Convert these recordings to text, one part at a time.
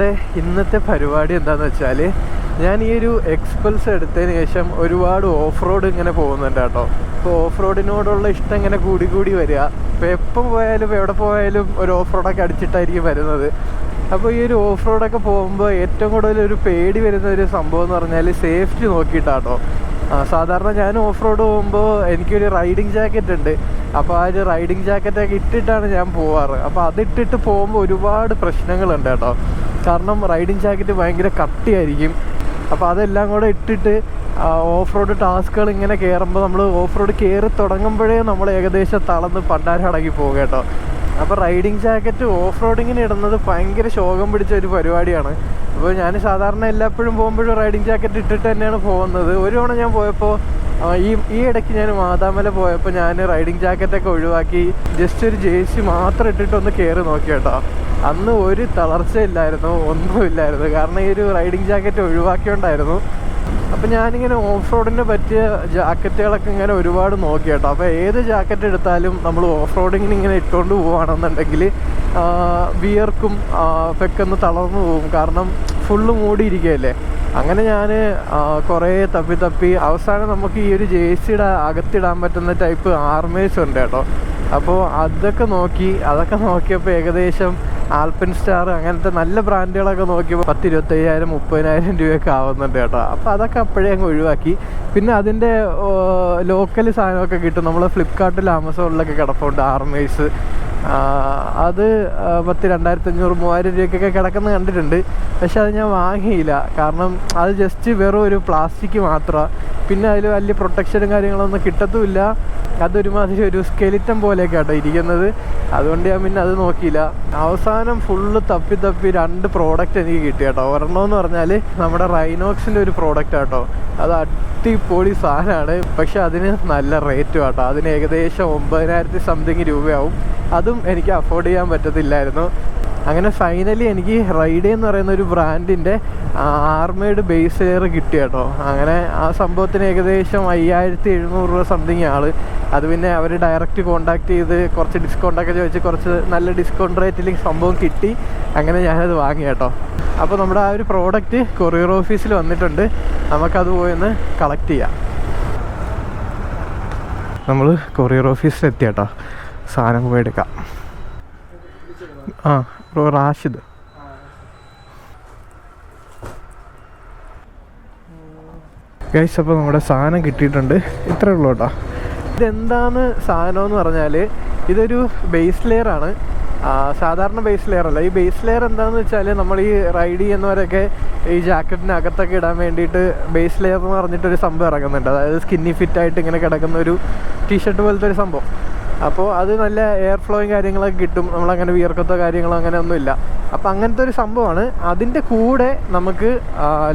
നമ്മുടെ ഇന്നത്തെ പരിപാടി എന്താണെന്ന് വെച്ചാൽ ഞാൻ ഈ ഒരു എക്സ്പൾസ് എടുത്തതിന് ശേഷം ഒരുപാട് ഓഫ് റോഡ് ഇങ്ങനെ പോകുന്നുണ്ട് കേട്ടോ. അപ്പോൾ ഓഫ് റോഡിനോടുള്ള ഇഷ്ടം ഇങ്ങനെ കൂടി കൂടി വരിക. ഇപ്പോൾ എപ്പം പോയാലും എവിടെ പോയാലും ഒരു ഓഫ് റോഡൊക്കെ അടിച്ചിട്ടായിരിക്കും വരുന്നത്. അപ്പോൾ ഈ ഒരു ഓഫ് റോഡൊക്കെ പോകുമ്പോൾ ഏറ്റവും കൂടുതൽ ഒരു പേടി വരുന്ന ഒരു സംഭവം എന്ന് പറഞ്ഞാൽ സേഫ്റ്റി നോക്കിയിട്ടാട്ടോ. സാധാരണ ഞാൻ ഓഫ് റോഡ് പോകുമ്പോൾ എനിക്കൊരു റൈഡിങ് ജാക്കറ്റ് ഉണ്ട്. അപ്പോൾ ആ ഒരു റൈഡിങ് ജാക്കറ്റൊക്കെ ഇട്ടിട്ടാണ് ഞാൻ പോവാറ്. അപ്പോൾ അതിട്ടിട്ട് പോകുമ്പോൾ ഒരുപാട് പ്രശ്നങ്ങളുണ്ട് കേട്ടോ. കാരണം റൈഡിങ് ജാക്കറ്റ് ഭയങ്കര കട്ടിയായിരിക്കും. അപ്പോൾ അതെല്ലാം കൂടെ ഇട്ടിട്ട് ഓഫ് റോഡ് ടാസ്കുകൾ ഇങ്ങനെ കയറുമ്പോൾ നമ്മൾ ഓഫ് റോഡ് കയറി തുടങ്ങുമ്പോഴേ നമ്മൾ ഏകദേശം തളർന്ന് പണ്ടാരടങ്ങി പോകും കേട്ടോ. അപ്പോൾ റൈഡിങ് ജാക്കറ്റ് ഓഫ് റോഡിങ്ങിന് ഇടുന്നത് ഭയങ്കര ശോകം പിടിച്ച ഒരു പരിപാടിയാണ്. അപ്പോൾ ഞാൻ സാധാരണ എല്ലാപ്പോഴും പോകുമ്പോഴും റൈഡിങ് ജാക്കറ്റ് ഇട്ടിട്ട് തന്നെയാണ് പോകുന്നത്. ഒരു തവണ ഞാൻ പോയപ്പോൾ ഈ ഈ ഇടയ്ക്ക് ഞാൻ മാതാമല പോയപ്പോൾ ഞാൻ റൈഡിങ് ജാക്കറ്റൊക്കെ ഒഴിവാക്കി ജസ്റ്റ് ഒരു ജേഴ്സി മാത്രം ഇട്ടിട്ടൊന്ന് കയറി നോക്കി കേട്ടോ. അന്ന് ഒരു തളർച്ചയില്ലായിരുന്നു ഒന്നുമില്ലായിരുന്നു. കാരണം ഈ ഒരു റൈഡിങ് ജാക്കറ്റ് ഒഴിവാക്കിയോണ്ടായിരുന്നു. അപ്പം ഞാനിങ്ങനെ ഓഫ് റോഡിന് പറ്റിയ ജാക്കറ്റുകളൊക്കെ ഇങ്ങനെ ഒരുപാട് നോക്കി കേട്ടോ അപ്പോൾ ഏത് ജാക്കറ്റ് എടുത്താലും നമ്മൾ ഓഫ് റോഡിങ്ങിന് ഇങ്ങനെ ഇട്ടുകൊണ്ട് പോവുകയാണെന്നുണ്ടെങ്കിൽ വിയർക്കും പെക്കെന്ന് തളർന്നു പോകും. കാരണം ഫുള്ള് മൂടിയിരിക്കുകയല്ലേ. അങ്ങനെ ഞാൻ കുറേ തപ്പി തപ്പി അവസാനം നമുക്ക് ഈ ഒരു ജേഴ്സിയുടെ അകത്തിടാൻ പറ്റുന്ന ടൈപ്പ് ആർമേഴ്സ് ഉണ്ട് കേട്ടോ അപ്പോൾ അതൊക്കെ നോക്കി അതൊക്കെ നോക്കിയപ്പോൾ ഏകദേശം ആൽപ്പൻ സ്റ്റാർ അങ്ങനത്തെ നല്ല ബ്രാൻഡുകളൊക്കെ നോക്കിയപ്പോൾ പത്ത് ഇരുപത്തയ്യായിരം മുപ്പതിനായിരം രൂപയൊക്കെ ആവുന്നുണ്ട് കേട്ടോ. അപ്പോൾ അതൊക്കെ അപ്പോഴേ അങ്ങ് ഒഴിവാക്കി. പിന്നെ അതിന്റെ ലോക്കൽ സാധനമൊക്കെ കിട്ടും. നമ്മൾ ഫ്ലിപ്കാർട്ടിൽ ആമസോണിലൊക്കെ കിടപ്പുണ്ട് ആർമേഴ്സ് അത് പത്ത് രണ്ടായിരത്തി അഞ്ഞൂറ് മൂവായിരം രൂപയ്ക്കൊക്കെ കിടക്കുന്നത് കണ്ടിട്ടുണ്ട്. പക്ഷെ അത് ഞാൻ വാങ്ങിയില്ല. കാരണം അത് ജസ്റ്റ് വെറും ഒരു പ്ലാസ്റ്റിക് മാത്രമാണ് പിന്നെ അതിൽ വലിയ പ്രൊട്ടക്ഷനും കാര്യങ്ങളൊന്നും കിട്ടത്തുമില്ല. അതൊരുമാതിരി ഒരു സ്കെലിറ്റം പോലെയൊക്കെ കേട്ടോ ഇരിക്കുന്നത്. അതുകൊണ്ട് ഞാൻ പിന്നെ അത് നോക്കിയില്ല. അവസാനം ഫുള്ള് തപ്പി തപ്പി രണ്ട് പ്രോഡക്റ്റ് എനിക്ക് കിട്ടി കേട്ടോ. ഒരെണ്ണം എന്ന് പറഞ്ഞാൽ നമ്മുടെ റൈനോക്സിന്റെ ഒരു പ്രോഡക്റ്റ് കേട്ടോ അത് അടിപൊളി സാധനമാണ് പക്ഷെ അതിന് നല്ല റേറ്റ് കേട്ടോ അതിന് ഏകദേശം ഒമ്പതിനായിരത്തി സംതിങ് രൂപയാവും. അതും എനിക്ക് അഫോർഡ് ചെയ്യാൻ പറ്റത്തില്ലായിരുന്നു. അങ്ങനെ ഫൈനലി എനിക്ക് റൈഡേ എന്ന് പറയുന്ന ഒരു ബ്രാൻഡിന്റെ ആർമേഡ് ബേസ് ലെയർ കിട്ടി കേട്ടോ. അങ്ങനെ ആ സംഭവത്തിന് ഏകദേശം അയ്യായിരത്തി എഴുന്നൂറ് രൂപ സംതിങ് ആൾ. അത് പിന്നെ അവർ ഡയറക്റ്റ് കോണ്ടാക്ട് ചെയ്ത് കുറച്ച് ഡിസ്കൗണ്ടൊക്കെ ചോദിച്ച് കുറച്ച് നല്ല ഡിസ്കൗണ്ട് റേറ്റിൽ സംഭവം കിട്ടി. അങ്ങനെ ഞാനത് വാങ്ങി കേട്ടോ. അപ്പോൾ നമ്മുടെ ആ ഒരു പ്രോഡക്റ്റ് കൊറിയർ ഓഫീസിൽ വന്നിട്ടുണ്ട്. നമുക്കത് പോയി ഒന്ന് കളക്ട് ചെയ്യാം. നമ്മൾ കൊറിയർ ഓഫീസിലെത്തി കേട്ടോ. സാധനം പോയി എടുക്കാം. ആ. ബ്രോ റാഷിദ് ഗൈസ് അപ്പോൾ നമ്മുടെ സാധനം കിട്ടിയിട്ടുണ്ട്. ഇത്രേ ഉള്ളൂ കേട്ടോ. ഇതെന്താണ് സാധനം എന്ന് പറഞ്ഞാൽ ഇതൊരു ബേസ് ലെയർ ആണ്. സാധാരണ ബേസ് ലെയർ അല്ല. ഈ ബേസ് ലെയർ എന്താണെന്ന് വെച്ചാൽ നമ്മൾ ഈ റൈഡ് ചെയ്യുന്നവരൊക്കെ ഈ ജാക്കറ്റിനകത്തൊക്കെ ഇടാൻ വേണ്ടിയിട്ട് ബേസ് ലെയർ എന്ന് പറഞ്ഞിട്ടൊരു സംഭവം ഇറങ്ങുന്നുണ്ട്. അതായത് സ്കിന്നി ഫിറ്റായിട്ട് ഇങ്ങനെ കിടക്കുന്ന ഒരു ടീഷർട്ട് പോലത്തെ ഒരു സംഭവം. അപ്പോൾ അത് നല്ല എയർ ഫ്ലോയും കാര്യങ്ങളൊക്കെ കിട്ടും. നമ്മളങ്ങനെ വിയർക്കത്തോ കാര്യങ്ങളോ അങ്ങനെ ഒന്നുമില്ല അപ്പോൾ അങ്ങനത്തെ ഒരു സംഭവമാണ്. അതിന്റെ കൂടെ നമുക്ക്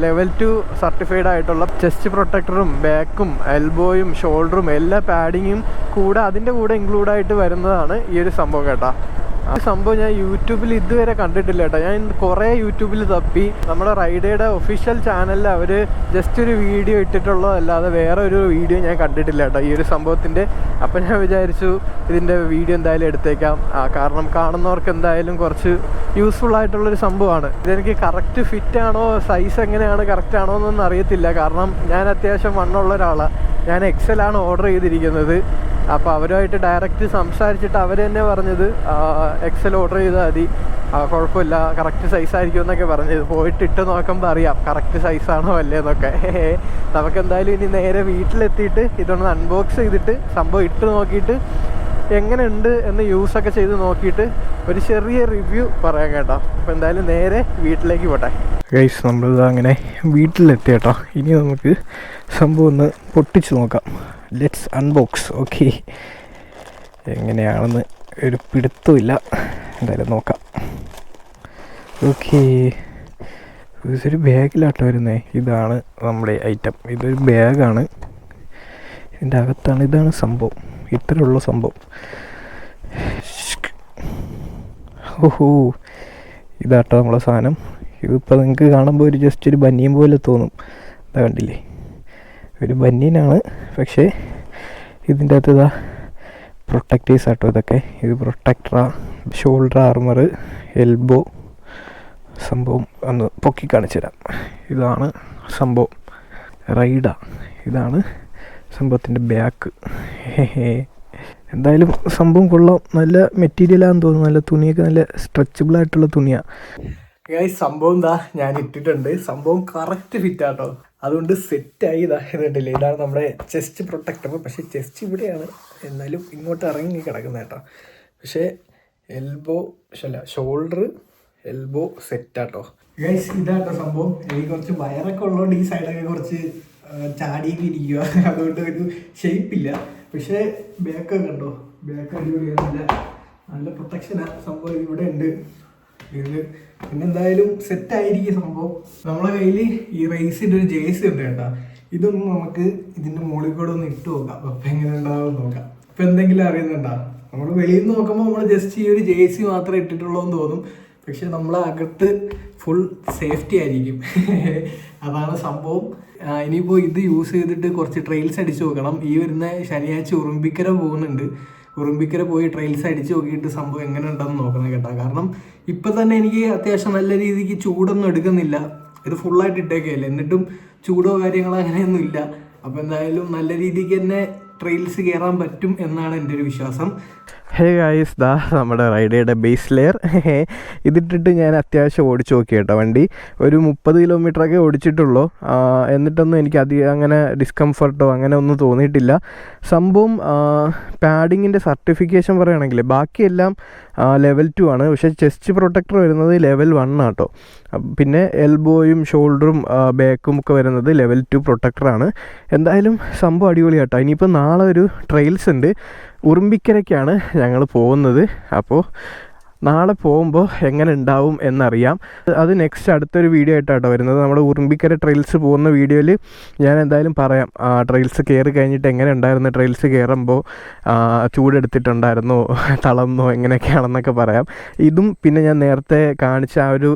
ലെവൽ ടു സർട്ടിഫൈഡ് ആയിട്ടുള്ള ചെസ്റ്റ് പ്രൊട്ടക്ടറും ബാക്കും എൽബോയും ഷോൾഡറും എല്ലാ പാഡിങ്ങും കൂടെ അതിന്റെ കൂടെ ഇൻക്ലൂഡായിട്ട് വരുന്നതാണ് ഈ ഒരു സംഭവം കേട്ടോ. ആ സംഭവം ഞാൻ യൂട്യൂബിൽ ഇതുവരെ കണ്ടിട്ടില്ല കേട്ടോ. ഞാൻ കുറേ യൂട്യൂബിൽ തപ്പി. നമ്മുടെ റൈഡയുടെ ഒഫീഷ്യൽ ചാനലിൽ അവർ ജസ്റ്റ് ഒരു വീഡിയോ ഇട്ടിട്ടുള്ളതല്ലാതെ വേറെ ഒരു വീഡിയോ ഞാൻ കണ്ടിട്ടില്ല കേട്ടോ. ഈ ഒരു സംഭവത്തിന്റെ അപ്പം ഞാൻ വിചാരിച്ചു ഇതിന്റെ വീഡിയോ എന്തായാലും എടുത്തേക്കാം. കാരണം കാണുന്നവർക്ക് എന്തായാലും കുറച്ച് യൂസ്ഫുൾ ആയിട്ടുള്ളൊരു സംഭവമാണ്. ഇതെനിക്ക് കറക്റ്റ് ഫിറ്റ് ആണോ സൈസ് എങ്ങനെയാണ് കറക്റ്റ് ആണോ എന്നൊന്നും അറിയത്തില്ല. കാരണം ഞാൻ അത്യാവശ്യം വണ്ണുള്ള ഒരാളാണ് ഞാൻ എക്സലാണ് ഓർഡർ ചെയ്തിരിക്കുന്നത്. അപ്പോൾ അവരുമായിട്ട് ഡയറക്റ്റ് സംസാരിച്ചിട്ട് അവർ തന്നെ പറഞ്ഞത് എക്സൽ ഓർഡർ ചെയ്താൽ മതി. കുഴപ്പമില്ല കറക്റ്റ് സൈസ് ആയിരിക്കും എന്നൊക്കെ പറഞ്ഞത്. പോയിട്ട് ഇട്ട് നോക്കുമ്പോൾ അറിയാം കറക്റ്റ് സൈസാണോ അല്ലേ എന്നൊക്കെ. നമുക്ക് എന്തായാലും ഇനി നേരെ വീട്ടിലെത്തിയിട്ട് ഇതൊന്ന് അൺബോക്സ് ചെയ്തിട്ട് സംഭവം ഇട്ട് നോക്കിയിട്ട് എങ്ങനെയുണ്ട് എന്ന് യൂസൊക്കെ ചെയ്ത് നോക്കിയിട്ട് ഒരു ചെറിയ റിവ്യൂ പറയാം കേട്ടോ. അപ്പോൾ എന്തായാലും നേരെ വീട്ടിലേക്ക് പോട്ടെ. ഗൈസ് നമ്മളിത് അങ്ങനെ വീട്ടിലെത്തി കേട്ടോ ഇനി നമുക്ക് സംഭവം ഒന്ന് പൊട്ടിച്ച് നോക്കാം. ലെറ്റ്സ് അൺബോക്സ് ഓക്കെ എങ്ങനെയാണെന്ന് ഒരു പിടുത്തമില്ല എന്തായാലും നോക്കാം. ഓക്കെ ഇതൊരു ബാഗിലാട്ടോ വരുന്നേ. ഇതാണ് നമ്മുടെ ഐറ്റം ഇതൊരു ബാഗാണ്. ഇതിന്റെ അകത്താണ് ഇതാണ് സംഭവം. ഇത്രയുള്ള സംഭവം. ഓഹോ. ഇതാട്ടോ നമ്മളെ സാധനം. ഇതിപ്പോൾ നിങ്ങൾക്ക് കാണുമ്പോൾ ഒരു ജസ്റ്റ് ഒരു ബനിയൻ പോലെ തോന്നും. അതാ കണ്ടില്ലേ? ഒരു ബനിയനാണ്. പക്ഷേ ഇതിന്റെ അകത്ത് ഇതാ പ്രൊട്ടക്റ്റീവ്സ് ആട്ടോ ഇതൊക്കെ. ഇത് പ്രൊട്ടക്ടറ ഷോൾഡർ ആർമർ എൽബോ സംഭവം ഒന്ന് പൊക്കി കാണിച്ചു തരാം. ഇതാണ് സംഭവം. റൈഡാ ഇതാണ് സംഭവത്തിന്റെ ബാക്ക് എന്തായാലും സംഭവം കൊള്ളാം. നല്ല മെറ്റീരിയലാണെന്ന് തോന്നുന്നു. നല്ല തുണിയൊക്കെ നല്ല സ്ട്രെച്ചബിൾ ആയിട്ടുള്ള തുണിയാണ് ഗൈസ് സംഭവം എന്താ ഞാൻ ഇട്ടിട്ടുണ്ട്. സംഭവം കറക്റ്റ് ഫിറ്റ് ആട്ടോ. അതുകൊണ്ട് സെറ്റായി ഇതാ ഇതുണ്ടല്ലേ ഇതാണ് നമ്മുടെ ചെസ്റ്റ് പ്രൊട്ടക്ടർ പക്ഷേ ചെസ്റ്റ് ഇവിടെയാണ്. എന്നാലും ഇങ്ങോട്ട് ഇറങ്ങി കിടക്കുന്ന കേട്ടോ. പക്ഷേ എൽബോ അല്ല ഷോൾഡർ എൽബോ സെറ്റാട്ടോ ഗൈസ് ഇതാട്ടോ സംഭവം. എനിക്ക് കുറച്ച് വയറൊക്കെ ഉള്ളതുകൊണ്ട് ഈ സൈഡൊക്കെ കുറച്ച് ചാടിയൊക്കെ ഇരിക്കുക അതുകൊണ്ട് ഒരു ഷേപ്പില്ല പക്ഷേ ബാക്കൊക്കെ ഉണ്ടോ ബാക്ക് അടിപൊളിയാണ് നല്ല നല്ല പ്രൊട്ടക്ഷനാണ് സംഭവം ഇവിടെ ഉണ്ട്. ഇത് പിന്നെ എന്തായാലും സെറ്റ് ആയിരിക്കും സംഭവം. നമ്മളെ കയ്യിൽ ഈ റേസിന്റെ ഒരു ജേഴ്സി ഉണ്ട് കേട്ടോ. ഇതൊന്നും നമുക്ക് ഇതിന്റെ മുകളിൽ കൂടെ ഒന്ന് ഇട്ട് നോക്കാം. അപ്പൊ എങ്ങനെ ഉണ്ടാവും നോക്കാം. ഇപ്പൊ എന്തെങ്കിലും അറിയുന്നുണ്ടോ? നമ്മൾ വെളിയിൽ നിന്ന് നോക്കുമ്പോൾ നമ്മൾ ജസ്റ്റ് ഈ ഒരു ജേഴ്സി മാത്രമേ ഇട്ടിട്ടുള്ളൂ എന്ന് തോന്നും. പക്ഷെ നമ്മളെ അകത്ത് ഫുൾ സേഫ്റ്റി ആയിരിക്കും. അതാണ് സംഭവം. ഇനിയിപ്പോൾ ഇത് യൂസ് ചെയ്തിട്ട് കുറച്ച് ട്രെയിൽസ് അടിച്ചു നോക്കണം ഈ വരുന്ന ശനിയാഴ്ച ഉറുമ്പിക്കര പോകുന്നുണ്ട്. ഉറുമ്പിക്കര പോയി ട്രെയിൽസ് അടിച്ച് നോക്കിയിട്ട് സംഭവം എങ്ങനെ ഉണ്ടെന്ന് നോക്കണം കേട്ടോ. കാരണം ഇപ്പം തന്നെ എനിക്ക് അത്യാവശ്യം നല്ല രീതിക്ക് ചൂടൊന്നും എടുക്കുന്നില്ല. ഇത് ഫുള്ളായിട്ട് ഇട്ടേക്കല്ലേ. എന്നിട്ടും ചൂടോ കാര്യങ്ങളോ അങ്ങനെയൊന്നും ഇല്ല. അപ്പോൾ എന്തായാലും നല്ല രീതിക്ക് തന്നെ ട്രെയിൽസ് കയറാൻ പറ്റും എന്നാണ് എന്റെ ഒരു വിശ്വാസം. ഹേ ഗായ്സ് ദാ നമ്മുടെ റൈഡയുടെ ബേസ് ലെയർ ഇതിട്ടിട്ട് ഞാൻ അത്യാവശ്യം ഓടിച്ചു നോക്കി കേട്ടോ വണ്ടി. ഒരു മുപ്പത് കിലോമീറ്ററൊക്കെ ഓടിച്ചിട്ടുള്ളൂ. എന്നിട്ടൊന്നും എനിക്ക് അധികം അങ്ങനെ ഡിസ്കംഫർട്ടോ അങ്ങനെ ഒന്നും തോന്നിയിട്ടില്ല. സംഭവം പാഡിങ്ങിന്റെ സർട്ടിഫിക്കേഷൻ പറയുകയാണെങ്കിൽ ബാക്കിയെല്ലാം ലെവൽ ടു ആണ്. പക്ഷേ ചെസ്റ്റ് പ്രൊട്ടക്ടർ വരുന്നത് ലെവൽ വൺ ആട്ടോ. പിന്നെ എൽബോയും ഷോൾഡറും ബാക്കും ഒക്കെ വരുന്നത് ലെവൽ ടു പ്രൊട്ടക്ടറാണ് എന്തായാലും സംഭവം അടിപൊളിയാട്ടോ. ഇനിയിപ്പോൾ നാളെ ഒരു ട്രെയിൽസ് ഉണ്ട്. ഉറുമ്പിക്കരയ്ക്കാണ് ഞങ്ങൾ പോകുന്നത്. അപ്പോൾ നാളെ പോകുമ്പോൾ എങ്ങനെ ഉണ്ടാവും എന്നറിയാം. അത് നെക്സ്റ്റ് അടുത്തൊരു വീഡിയോ ആയിട്ടാട്ടോ വരുന്നത്. നമ്മുടെ ഉറുമ്പിക്കര ട്രെയിൽസ് പോകുന്ന വീഡിയോയിൽ ഞാൻ എന്തായാലും പറയാം. ട്രെയിൽസ് കയറി കഴിഞ്ഞിട്ട് എങ്ങനെ ഉണ്ടായിരുന്നു? ട്രെയിൽസ് കയറുമ്പോൾ ചൂടെടുത്തിട്ടുണ്ടായിരുന്നോ? തളർന്നോ? എങ്ങനെയൊക്കെയാണെന്നൊക്കെ പറയാം. ഇതും പിന്നെ ഞാൻ നേരത്തെ കാണിച്ച ആ ഒരു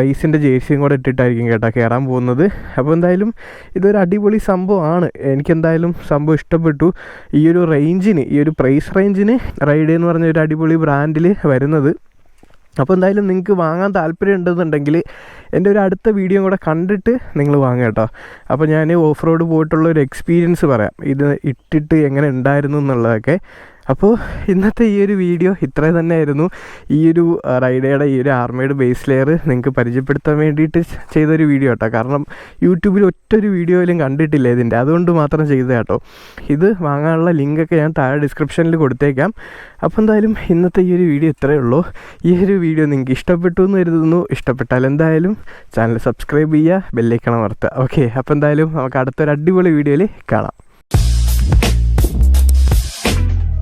റേസിന്റെ ജേഴ്സിയും കൂടെ ഇട്ടിട്ടായിരിക്കും കേട്ടോ കയറാൻ പോകുന്നത്. അപ്പോൾ എന്തായാലും ഇതൊരു അടിപൊളി സംഭവമാണ്. എനിക്കെന്തായാലും സംഭവം ഇഷ്ടപ്പെട്ടു. ഈ ഒരു റേഞ്ചിന് ഈ ഒരു പ്രൈസ് റേഞ്ചിന് റൈഡ് എന്ന് പറഞ്ഞ ഒരു അടിപൊളി ബ്രാൻഡിൽ വരുന്നത്. അപ്പോൾ എന്തായാലും നിങ്ങൾക്ക് വാങ്ങാൻ താല്പര്യം ഉണ്ടെന്നുണ്ടെങ്കിൽ എന്റെ ഒരു അടുത്ത വീഡിയോ കൂടെ കണ്ടിട്ട് നിങ്ങൾ വാങ്ങുക കേട്ടോ. അപ്പോൾ ഞാൻ ഓഫ് റോഡ് പോയിട്ടുള്ള ഒരു എക്സ്പീരിയൻസ് പറയാം. ഇത് ഇട്ടിട്ട് എങ്ങനെ ഉണ്ടായിരുന്നു എന്നുള്ളതൊക്കെ. അപ്പോൾ ഇന്നത്തെ ഈ ഒരു വീഡിയോ ഇത്ര തന്നെയായിരുന്നു. ഈ ഒരു റൈഡയുടെ ഈ ഒരു ആർമയുടെ ബേസ് ലെയർ നിങ്ങൾക്ക് പരിചയപ്പെടുത്താൻ വേണ്ടിയിട്ട് ചെയ്തൊരു വീഡിയോ കേട്ടോ. കാരണം യൂട്യൂബിൽ ഒറ്റൊരു വീഡിയോയിലും കണ്ടിട്ടില്ല ഇതിന്റെ. അതുകൊണ്ട് മാത്രം ചെയ്ത കേട്ടോ. ഇത് വാങ്ങാനുള്ള ലിങ്കൊക്കെ ഞാൻ താഴെ ഡിസ്ക്രിപ്ഷനിൽ കൊടുത്തേക്കാം. അപ്പോൾ എന്തായാലും ഇന്നത്തെ ഈ ഒരു വീഡിയോ ഇത്രയേ ഉള്ളൂ. ഈ ഒരു വീഡിയോ നിങ്ങൾക്ക് ഇഷ്ടപ്പെട്ടു എന്ന് കരുതുന്നു. ഇഷ്ടപ്പെട്ടാൽ എന്തായാലും ചാനൽ സബ്സ്ക്രൈബ് ചെയ്യുക ബെല്ലൈക്കണം അമർത്തുക. ഓക്കെ അപ്പോൾ എന്തായാലും നമുക്ക് അടുത്തൊരു അടിപൊളി വീഡിയോയിൽ കാണാം.